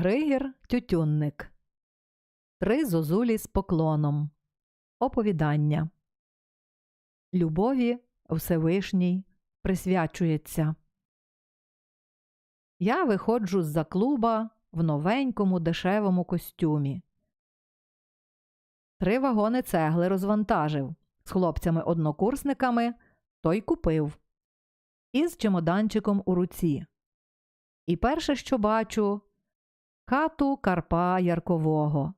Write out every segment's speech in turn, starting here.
Григір Тютюнник. Три зозулі з поклоном. Оповідання. Любові Всевишній присвячується. Я виходжу з-за клуба в новенькому дешевому костюмі. Три вагони цегли розвантажив. З хлопцями-однокурсниками той купив. Із чемоданчиком у руці. І перше, що бачу, хату Карпа Яркового.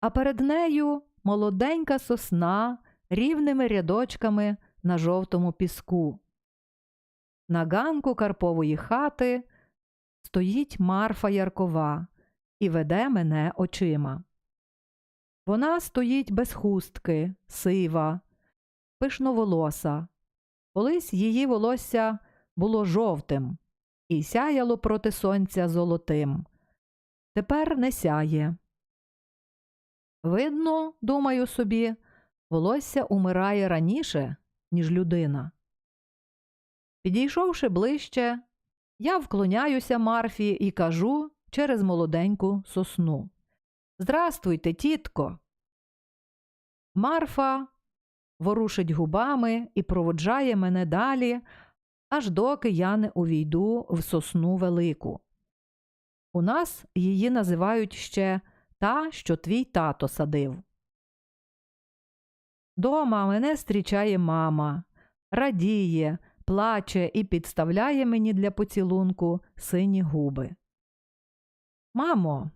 А перед нею молоденька сосна рівними рядочками на жовтому піску. На ганку Карпової хати стоїть Марфа Яркова і веде мене очима. Вона стоїть без хустки, сива, пишноволоса. Колись її волосся було жовтим і сяяло проти сонця золотим. Тепер не сяє. Видно, думаю собі, волосся умирає раніше, ніж людина. Підійшовши ближче, я вклоняюся Марфі і кажу через молоденьку сосну. Здрастуйте, тітко. Марфа ворушить губами і проводжає мене далі, аж доки я не увійду в сосну велику. У нас її називають ще та, що твій тато садив. Дома мене зустрічає мама, радіє, плаче і підставляє мені для поцілунку сині губи. Мамо,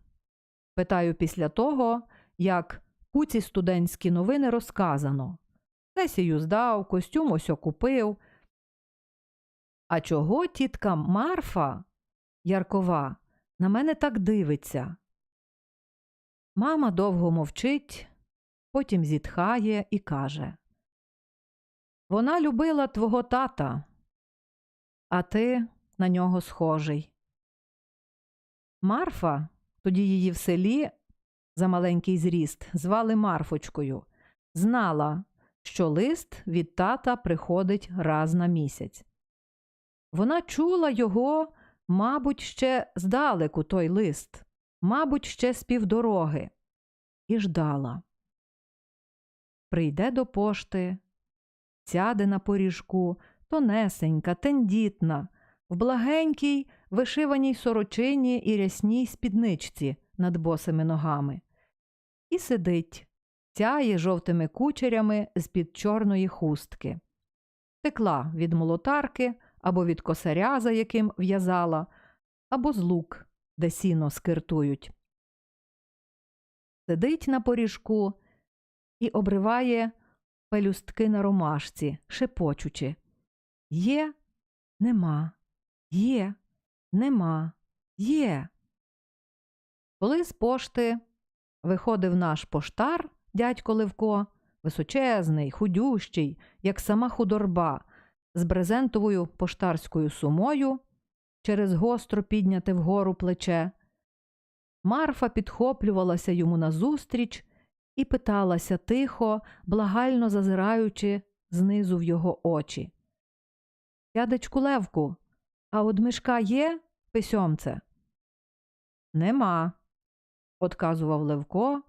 питаю після того, як куці студентські новини розказано. Сесію здав, костюм ось купив. А чого тітка Марфа Яркова на мене так дивиться? Мама довго мовчить, потім зітхає і каже Вона любила твого тата, а ти на нього схожий. Марфа, тоді її в селі за маленький зріст звали Марфочкою, знала, що лист від тата приходить раз на місяць. Вона чула його, мабуть, ще здалеку той лист, мабуть, ще з півдороги, і ждала. Прийде до пошти, сяде на поріжку, тонесенька, тендітна, в благенькій, вишиваній сорочині і рясній спідничці над босими ногами, і сидить, тяє жовтими кучерями з-під чорної хустки. Текла від молотарки або від косаря, за яким в'язала, або з лук, де сіно скиртують. Сидить на поріжку і обриває пелюстки на ромашці, шепочучи. Є, нема, є, нема, є. Коли з пошти виходив наш поштар, дядько Левко, височезний, худющий, як сама худорба, з брезентовою поштарською сумою, через гостро підняте вгору плече. Марфа підхоплювалася йому назустріч і питалася тихо, благально зазираючи знизу в його очі. Дядечку Левку, а од мишка є письомце? Нема, одказував Левко,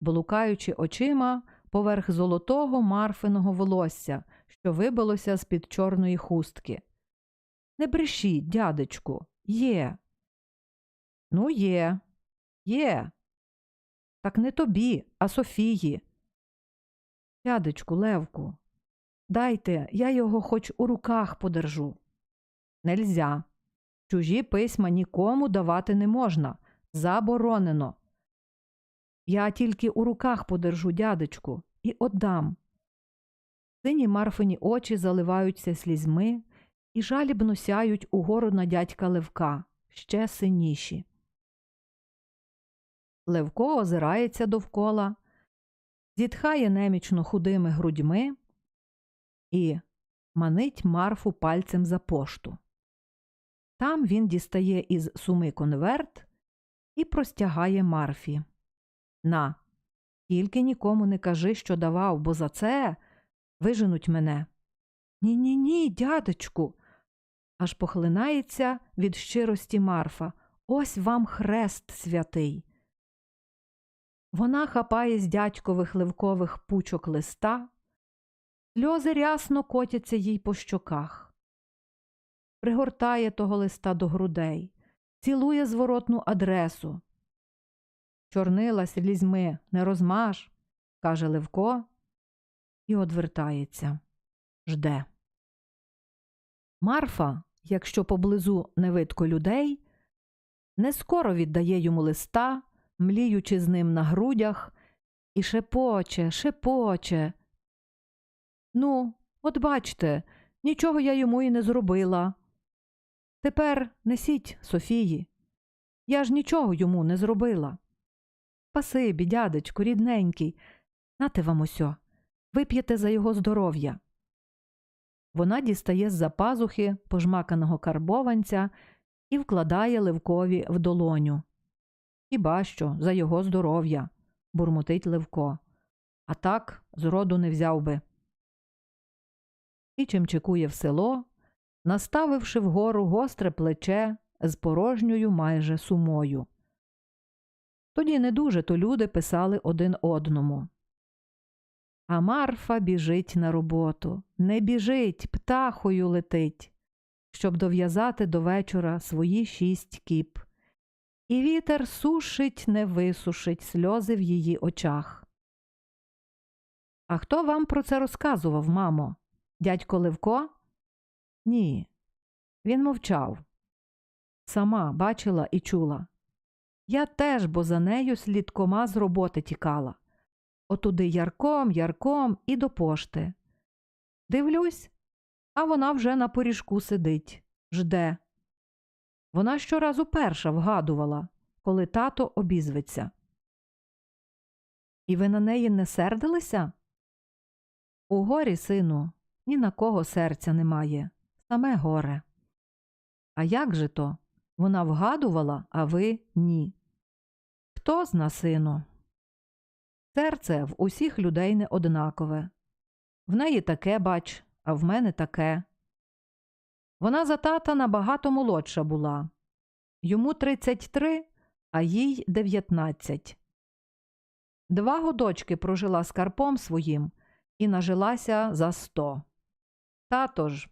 блукаючи очима поверх золотого марфиного волосся, що вибилося з під чорної хустки. Не брешіть, дядечку, є. Ну, є, є. Так не тобі, а Софії. Дядечку, Левку, дайте, я його хоч у руках подержу. Нельзя. Чужі письма нікому давати не можна. Заборонено. Я тільки у руках подержу дядечку і отдам. Сині марфині очі заливаються слізьми і жалібно сяють угору на дядька Левка, ще синіші. Левко озирається довкола, зітхає немічно худими грудьми і манить Марфу пальцем за пошту. Там він дістає із суми конверт і простягає Марфі. На, тільки нікому не кажи, що давав, бо за це виженуть мене. Ні, ні, ні, дядечку. Аж похлинається від щирості Марфа. ось вам хрест святий. Вона хапає з дядькових ливкових пучок листа, сльози рясно котяться їй по щоках, пригортає того листа до грудей, цілує зворотну адресу. Чорнила слізьми не розмаж, каже Левко, і одвертається, жде. Марфа, якщо поблизу не видко людей, не скоро віддає йому листа, мліючи з ним на грудях, і шепоче, шепоче. Ну, от бачте, нічого я йому і не зробила. Тепер несіть Софії. Я ж нічого йому не зробила. Пасибі, дядечку, рідненький, нате вам усьо, вип'єте за його здоров'я. Вона дістає з-за пазухи пожмаканого карбованця і вкладає Левкові в долоню. Хіба що за його здоров'я, бурмотить Левко. А так зроду не взяв би. І чимчикує в село, наставивши вгору гостре плече з порожньою майже сумою. Тоді не дуже то люди писали один одному. А Марфа біжить на роботу, не біжить, птахою летить, щоб дов'язати до вечора свої шість кіп. І вітер сушить, не висушить сльози в її очах. А хто вам про це розказував, мамо? Дядько Левко? Ні. Він мовчав. Сама бачила і чула. Я теж, бо за нею слідкома з роботи тікала. Отуди ярком, ярком і до пошти. Дивлюсь, а вона вже на поріжку сидить, жде. Вона щоразу перша вгадувала, коли тато обізветься. І ви на неї не сердилися? У горі, сину, ні на кого серця немає, саме горе. А як же то? Вона вгадувала, а ви ні. Хто зна, сину? Серце в усіх людей не однакове. В неї таке, бач, а в мене таке. Вона за тата набагато молодша була. Йому 33, а їй 19. Два годочки прожила з Карпом своїм і нажилася за сто. Тато ж,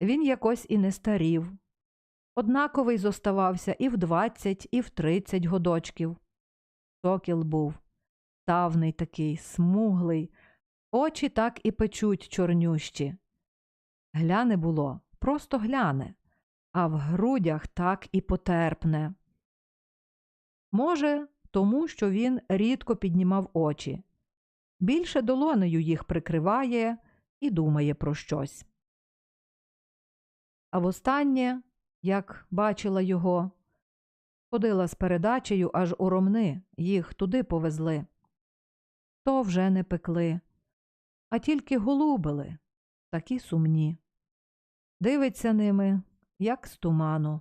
він якось і не старів. Однаковий зоставався і в 20, і в 30 годочків. Сокіл був ставний такий, смуглий, очі так і печуть чорнющі. Гляне було, просто гляне, а в грудях так і потерпне. Може, тому що він рідко піднімав очі, більше долонею їх прикриває і думає про щось. А востаннє, як бачила його, ходила з передачею аж у ромни, їх туди повезли. То вже не пекли, а тільки голубили, такі сумні. Дивиться ними, як з туману.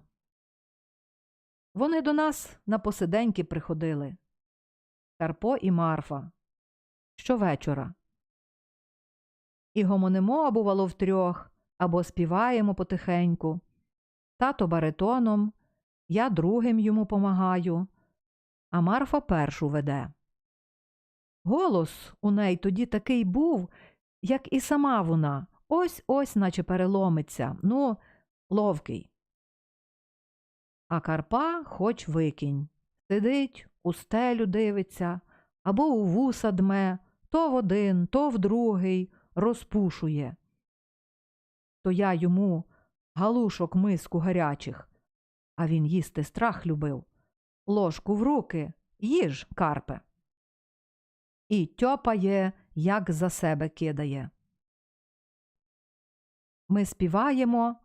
Вони до нас на посиденьки приходили Карпо і Марфа. Щовечора. І гомонимо, бувало, втрьох, або співаємо потихеньку. Тато баритоном, я другим йому помагаю, а Марфа першу веде. Голос у неї тоді такий був, як і сама вона, ось ось, наче переломиться, ну, ловкий. А Карпа хоч викинь. Сидить, у стелю дивиться, або у вуса дме, то в один, то в другий, розпушує. То я йому галушок миску гарячих, а він їсти страх любив. Ложку в руки, їж, Карпе. І тьопає, як за себе кидає. Ми співаємо,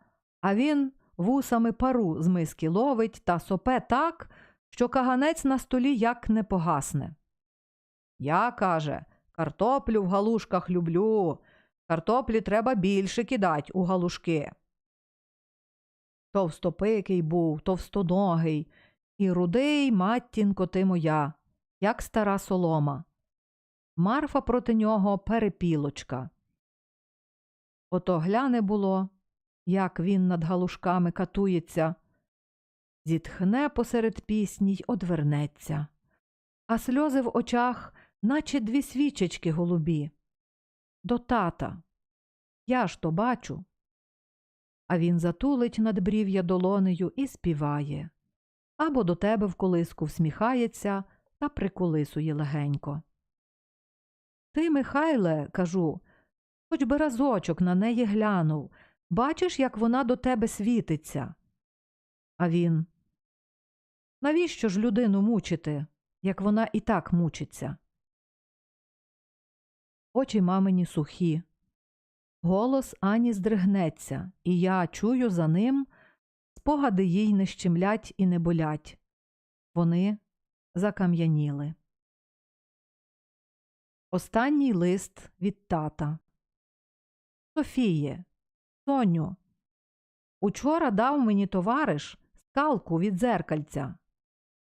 а він вусами пару з миски ловить та сопе так, що каганець на столі як не погасне. Я, каже, картоплю в галушках люблю. Картоплі треба більше кидать у галушки. Товстопикий був, товстоногий, і рудий матінко ти моя, як стара солома. Марфа проти нього перепілочка. Ото гляне було, як він над галушками катується, зітхне посеред пісні й одвернеться, а сльози в очах, наче дві свічечки голубі. До тата. Я ж то бачу. А він затулить надбрів'я долонею і співає, або до тебе в колиску всміхається та приколисує легенько. Ти, Михайле, кажу, хоч би разочок на неї глянув, бачиш, як вона до тебе світиться. А він навіщо ж людину мучити, як вона і так мучиться? Очі мамині сухі. Голос Ані здригнеться, і я чую за ним, спогади їй не щемлять і не болять. Вони закам'яніли. Останній лист від тата. Софіє, Соню, учора дав мені товариш скалку від дзеркальця,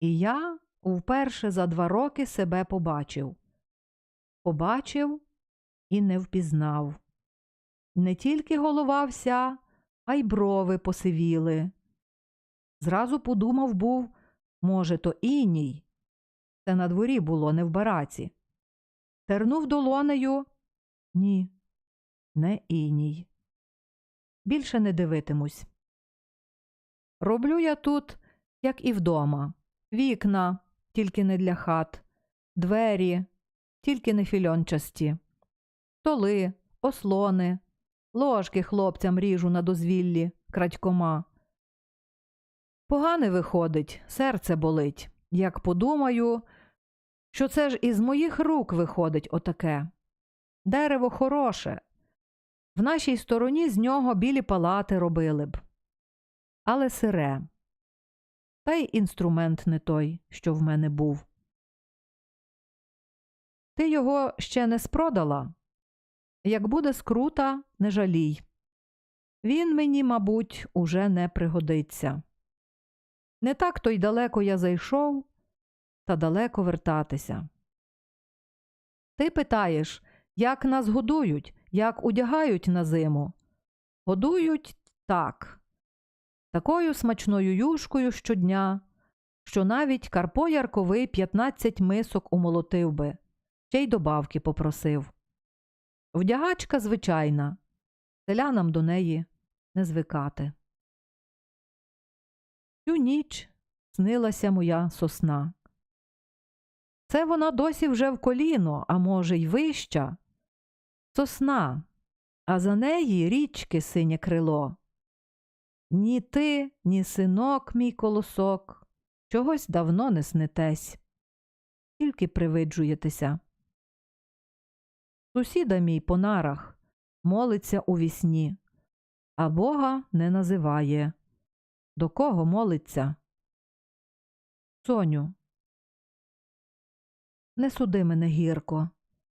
і я вперше за два роки себе побачив. Побачив і не впізнав. Не тільки голова вся, а й брови посивіли. Зразу подумав був, може, то іній. Це на дворі було, не в бараці. Тернув долонею ні, не іній. Більше не дивитимусь. Роблю я тут, як і вдома, вікна, тільки не для хат, двері, тільки не фільончасті, столи, ослони, ложки хлопцям ріжу на дозвіллі крадькома. Погане виходить, серце болить, як подумаю, що це ж із моїх рук виходить отаке. Дерево хороше. В нашій стороні з нього білі палати робили б. Але сире. Та й інструмент не той, що в мене був. Ти його ще не спродала? Як буде скрута, не жалій. Він мені, мабуть, уже не пригодиться. Не так то й далеко я зайшов, та далеко вертатися. Ти питаєш, як нас годують, як одягають на зиму? Годують так, такою смачною юшкою щодня, що навіть Карпо Ярковий 15 мисок умолотив би, ще й добавки попросив. Вдягачка звичайна, селянам до неї не звикати. Цю ніч снилася моя сосна. Це вона досі вже в коліно, а може, й вища. Сосна, а за неї річки синє крило. Ні ти, ні синок, мій колосок, чогось давно не снитесь, тільки привиджуєтеся. Сусіда мій по нарах молиться у вісні, а Бога не називає. До кого молиться? Соню, не суди мене гірко,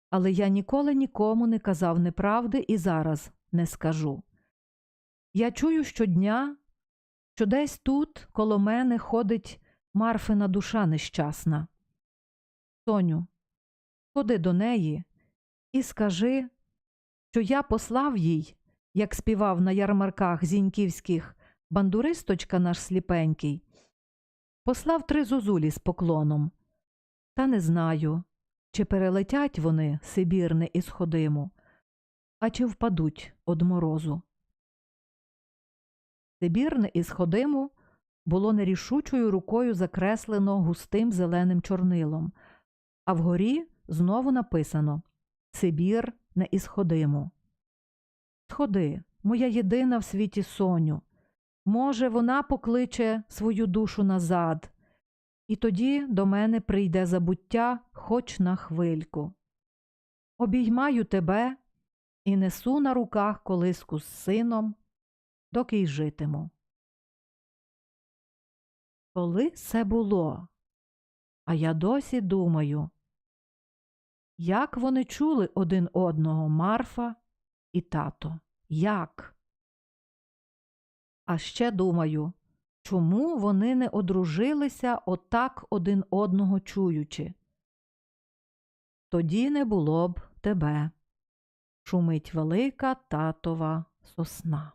але я ніколи нікому не казав неправди і зараз не скажу. Я чую щодня, що десь тут коло мене ходить Марфина душа нещасна. Соню, ходи до неї і скажи, що я послав їй, як співав на ярмарках зіньківських бандуристочка наш сліпенький, послав три зозулі з поклоном. Та не знаю, чи перелетять вони Сибірне і сходиму, а чи впадуть од морозу. Сибірне і сходиму було нерішучою рукою закреслено густим зеленим чорнилом, а вгорі знову написано Сибір не ісходиму. Сходи, моя єдина в світі соню. Може, вона покличе свою душу назад, і тоді до мене прийде забуття хоч на хвильку. Обіймаю тебе і несу на руках колиску з сином, доки й житиму. Коли це було? А я досі думаю, як вони чули один одного Марфа і тато? Як? А ще думаю, чому вони не одружилися отак один одного чуючи? Тоді не було б тебе. Шумить велика татова сосна.